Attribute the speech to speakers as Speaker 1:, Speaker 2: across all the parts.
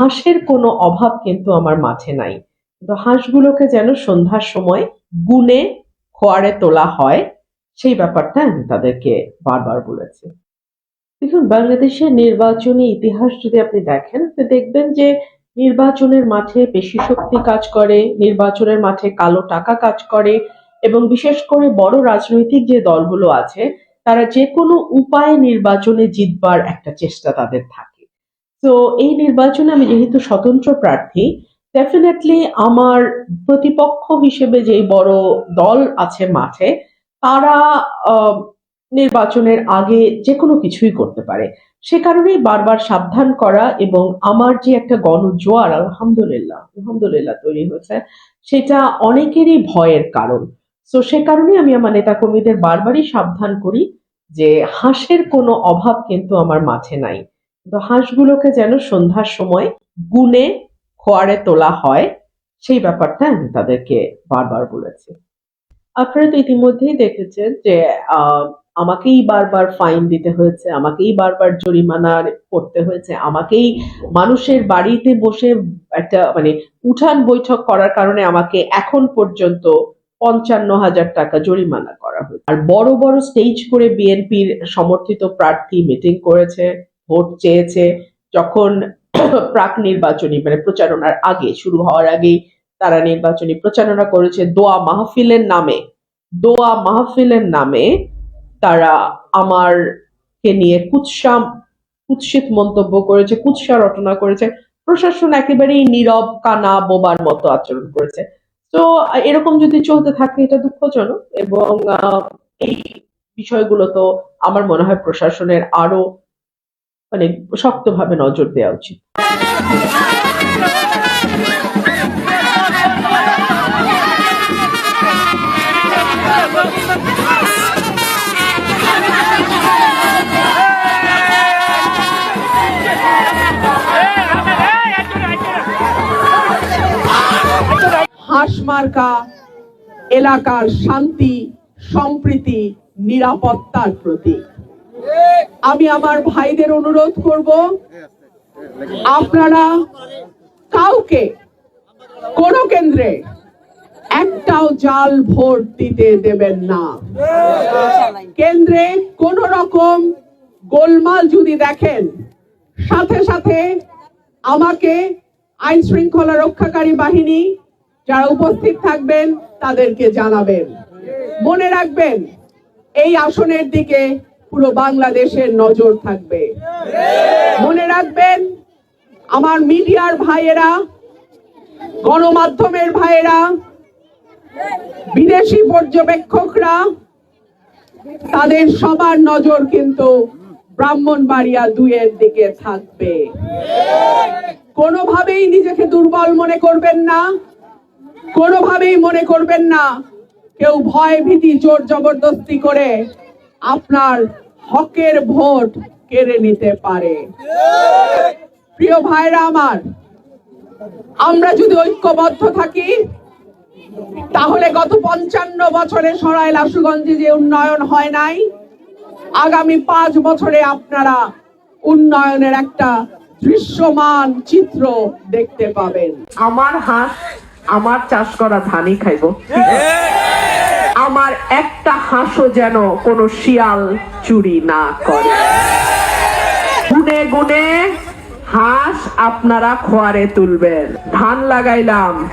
Speaker 1: হাঁসের কোনো অভাব কিন্তু আমার মাঠে নাই। তো হাঁসগুলোকে যেন সন্ধ্যার সময় গুনে, খোয়ারে তোলা হয়, সেই ব্যাপারটা আমি তাদেরকে বারবার বলেছি। দেখুন বাংলাদেশের নির্বাচনী ইতিহাস যদি আপনি দেখেন, তো দেখবেন যে নির্বাচনের মাঠে পেশি শক্তি কাজ করে, নির্বাচনের মাঠে কালো টাকা কাজ করে, এবং বিশেষ করে বড় রাজনৈতিক যে দলগুলো আছে, তারা যে কোনো উপায়ে নির্বাচনে জিতবার একটা চেষ্টা তাদের থাকে। তো এই নির্বাচনে আমি যেহেতু স্বতন্ত্র প্রার্থী ডেফিনেটলি আমার প্রতিপক্ষ হিসেবে যে বড় দল আছে মাঠে, তারা নির্বাচনের আগে যে কোনো কিছুই করতে পারে। সে কারণেই বারবার সাবধান করা এবং আমার যে একটা গণজোয়ার, আলহামদুলিল্লাহ আলহামদুলিল্লাহ তৈরি হয়েছে, সেটা অনেকেরই ভয়ের কারণ। তো সে কারণে আমি আমার নেতাকর্মীদের বারবারই সাবধান করি যে হাঁসের কোনো অভাব কিন্তু আমার মাঠে নাই। হাঁসগুলোকে যেন সন্ধ্যার সময় গুনে খোয়ারে তোলা হয়, সেই ব্যাপারটা আমি তাদেরকে বারবার বলেছি। আপনারা তো ইতিমধ্যেই দেখেছেন যে আমাকেই বারবার ফাইন দিতে হয়েছে, আমাকেই বারবার জরিমানা করতে হয়েছে, আমাকেই মানুষের বাড়িতে বসে একটা মানে উঠান বৈঠক করার কারণে আমাকে এখন পর্যন্ত পঞ্চান্ন হাজার টাকা জরিমানা করা হয়েছে। আর বড় বড় স্টেজ করে বিএনপির সমর্থিত প্রার্থী মিটিং করেছে ভোট চেয়েছে। যখন প্রাক নির্বাচনী মানে প্রচারণার আগে, শুরু হওয়ার আগেই তারা নির্বাচনী প্রচারণা করেছে দোয়া মাহফিলের নামে। দোয়া মাহফিলের নামে তারা আমার কে নিয়ে কুৎসা, কুৎসিত মন্তব্য করেছে, কুৎসা রটনা করেছে। প্রশাসন একেবারেই নীরব, কানা, বোবার মতো আচরণ করেছে। তো, এরকম যদি চলতে থাকে, এটা দুঃখজনক এবং এই বিষয়গুলো তো আমার মনে হয় প্রশাসনের আরও মানে শক্তভাবে নজর দেওয়া উচিত।
Speaker 2: হাঁসমার্কা এলাকার শান্তি সম্প্রীতি নিরাপত্তার প্রতীক। আমি আমার ভাইদের অনুরোধ করব, আপনারা কাউকে, কোন কেন্দ্রে একটাও জাল ভোট দিতে দেবেন না। কেন্দ্রে কোন রকম গোলমাল যদি দেখেন, সাথে সাথে আমাকে আইন শৃঙ্খলা রক্ষাকারী বাহিনী যারা উপস্থিত থাকবেন, তাদেরকে জানাবেন। মনে রাখবেন, এই আসনের দিকে পুরো বাংলাদেশের নজর থাকবে। মনে রাখবেন, আমার মিডিয়ার ভাইয়েরা, গণমাধ্যমের ভাইয়েরা, বিদেশি পর্যবেক্ষকরা, তাদের সবার নজর কিন্তু ব্রাহ্মণবাড়িয়া দুইয়ের দিকে থাকবে। কোনোভাবেই নিজেকে দুর্বল মনে করবেন না, কোনোভাবেই মনে করবেন না, কেউ ভয় ভীতি, জোর জবরদস্তি করে আপনার হকের ভোট কেড়ে নিতে পারে। প্রিয় ভাইরা আমার আমরা যদি ঐক্যবদ্ধ থাকি তাহলে গত পঞ্চান্ন বছরে সরাইল আশুগঞ্জে যে উন্নয়ন হয় নাই আগামী পাঁচ বছরে আপনারা উন্নয়নের একটা দৃশ্যমান চিত্র দেখতে পাবেন।
Speaker 1: আমার হাঁস আমার চাষ করা ধানই খাইব। আমার একটা হাঁসও যেন কোনো শিয়াল চুরি না করে। গুনে গুনে হাঁস আপনারা খোয়ারে তুলবেন। ধান লাগাইলাম।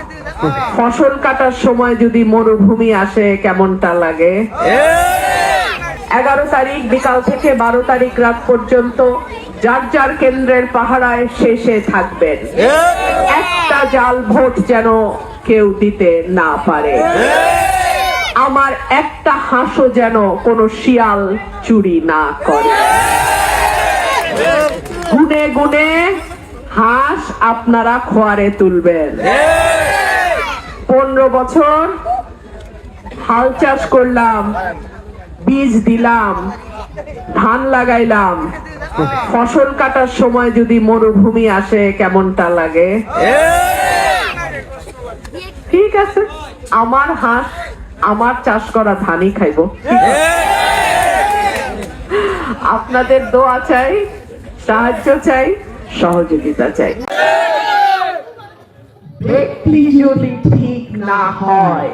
Speaker 1: ফসল কাটার সময় যদি মরুভূমি আসে, কেমনটা লাগে? এগারো তারিখ, বিকাল থেকে বারো তারিখ রাত পর্যন্ত যার যার কেন্দ্রের পাহারায় শেষে থাকবেন। একটা জাল ভোট যেন কেউ দিতে না পারে। আমার একটা হাঁসও যেন কোনো শিয়াল চুরি না করে। গুনে গুনে হাঁস আপনারা খোয়ারে তুলবেন। পনেরো বছর হাল চাষ করলাম, বীজ দিলাম, ধান লাগাইলাম। ফসল কাটার সময় যদি মরুভূমি আসে, কেমনটা লাগে? ঠিক আছে, আমার হাঁস আমার চাষ করা ধানই খাইব। আপনাদের দোয়া চাই, সাহায্য চাই, সহযোগিতা চাই।
Speaker 3: ব্যক্তি যদি ঠিক না হয়,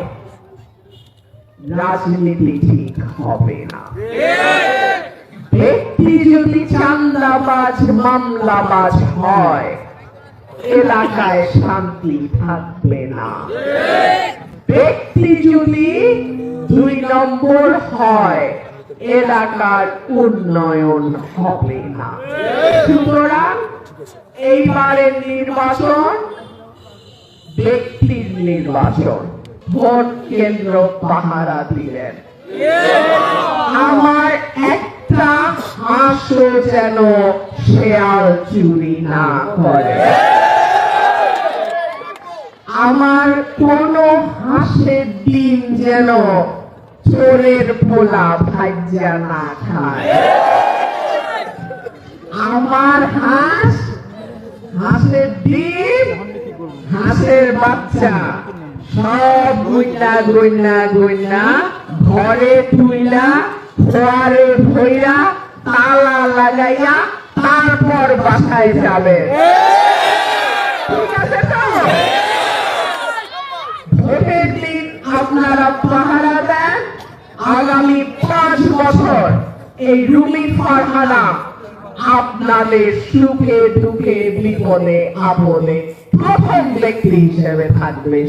Speaker 3: রাজনীতি ঠিক হবে না। ব্যক্তি যদি চান্দাবাজ, মামলাবাজ হয়, এলাকায় শান্তি থাকবে না। যদি দুই নম্বর হয়, এলাকার উন্নয়ন হবে না। সুতরাং এইবারের নির্বাচন ব্যক্তির নির্বাচন, ভোট কেন্দ্র পাহারা দিলেন। আমার একটা হাঁসও যেন শেয়াল চুরি না করে। আমার কোন হাঁসের ডিম যেন চোরের পোলা ভাজ্যা না খায়। আমার হাঁস, হাঁসের ডিম, হাঁসের বাচ্চা, সব গুইনা গুইনা গুইনা ঘরে তুইলা ঘরে ভইরা, তালা লাগাইয়া তারপর বাসায় যাবে। ঠিক আছে তো ভোটের দিন আপনারা পাহারা দেন আগামী পাঁচ বছর এই রুমি ফারহানা আপনাদের সুখে দুঃখে বিপদে আপদে প্রথম ব্যক্তি হিসেবে থাকবে।